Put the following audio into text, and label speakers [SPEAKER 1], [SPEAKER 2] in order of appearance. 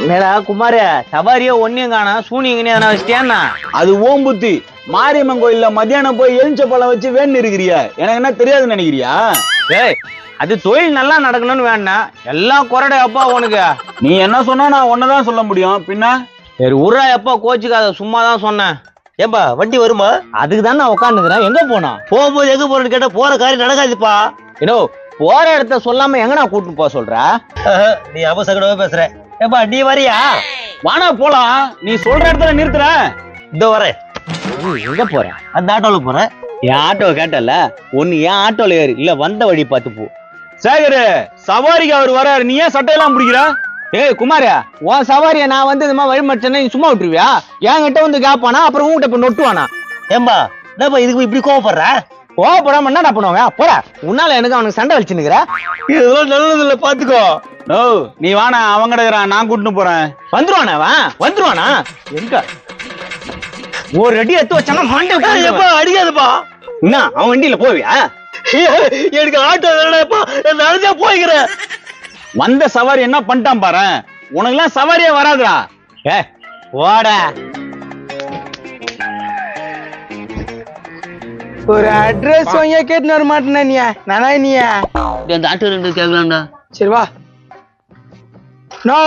[SPEAKER 1] என்னடா குமார சவாரியா ஒன்னையும் காணா சூனியங்கன்னு எதனா வச்சிட்டியாண்ணா?
[SPEAKER 2] அது ஓம் புத்தி. மாரியம்மன் கோயில்ல மத்தியானம் போய் எலுமிச்ச பழம் வச்சு வேண்டு இருக்கிறியா எனக்கு என்ன தெரியாதுன்னு நினைக்கிறியா?
[SPEAKER 1] ஏய் அது தொழில் நல்லா நடக்கணும்னு வேண்டாம் எல்லாம் குறடை அப்பா உனக்கு.
[SPEAKER 2] நீ என்ன சொன்னா நான் ஒன்னதான் சொல்ல முடியும். பின்ன?
[SPEAKER 1] சரி உர்ரா எப்பா கோச்சுக்காத சும்மா தான் சொன்னேன்.
[SPEAKER 3] ஏன்பா வண்டி வருமா?
[SPEAKER 1] அதுக்கு தான் நான் உட்காந்துக்கிறேன் எங்க போனா?
[SPEAKER 3] போகும்போது எங்க போறேன்னு கேட்டா போற காரியம் நடக்காதுப்பா.
[SPEAKER 1] ஏனோ போற இடத்த சொல்லாம எங்கடா கூட்டிட்டு போக சொல்ற?
[SPEAKER 3] நீ அவசரமா பேசுற. ஏப்பா நீ வரியா?
[SPEAKER 2] வானா போலாம். நீ சொல்ற இடத்துல நிறுத்துற.
[SPEAKER 3] இதோ வரேன்
[SPEAKER 1] எங்க போற?
[SPEAKER 3] அந்த ஆட்டோல போற?
[SPEAKER 1] என் ஆட்டோவை கேட்டல ஒன்னு என் ஆட்டோல ஏறு. இல்ல வந்த வழி பார்த்து போ.
[SPEAKER 2] சேகர் சவாரிக்கு அவர் வராரு. நீ ஏன் சட்டையெல்லாம் பிடிக்கிற?
[SPEAKER 1] ஏய் குமாரியா உன் சவாரியை நான் வந்து இந்த மாதிரி வழி நீ சும்மா விட்டுருவியா? என்கிட்ட வந்து கேப்பானா? அப்புறம் உங்ககிட்ட இப்ப நொட்டுவானா?
[SPEAKER 3] ஏம்பா என்னப்பா இதுக்கு இப்படி கோவப்படுற?
[SPEAKER 1] கோவப்படாம என்னடா பண்ணுவாங்க போடா. உன்னால எனக்கு அவனுக்கு சண்டை வச்சுனுக்குற
[SPEAKER 3] இதெல்லாம் நல்லது இல்ல பாத்துக்கோ.
[SPEAKER 2] ஓ நீ வானா அவன் கிடக்குறான் நான் கூட்டிட்டு போறேன்.
[SPEAKER 1] வந்துருவானா அவன் வந்துருவானா? எங்க? ஒரு அடி எடுத்து வச்சானா மண்டை
[SPEAKER 3] எப்பா அடிக்காதுப்பா.
[SPEAKER 1] என்ன அவன் வண்டியில போவியா?
[SPEAKER 3] எனக்கு ஆட்டோ வேணாப்பா நான் நடந்தே போய்க்கிறேன்.
[SPEAKER 2] வந்த சவாரி என்ன பண்ணிட்டான் பாரு. உனக்கெல்லாம் சவாரியே வராதுடா.
[SPEAKER 1] ஏ போடா. ஒரு அட்ரஸ் வாங்கியா கேட்டுன்னு வர மாட்டேனா நீ நானா நீ
[SPEAKER 3] அந்த ஆட்டோ ரெண்டு கேட்கலாம்டா
[SPEAKER 1] சரி வா. நோ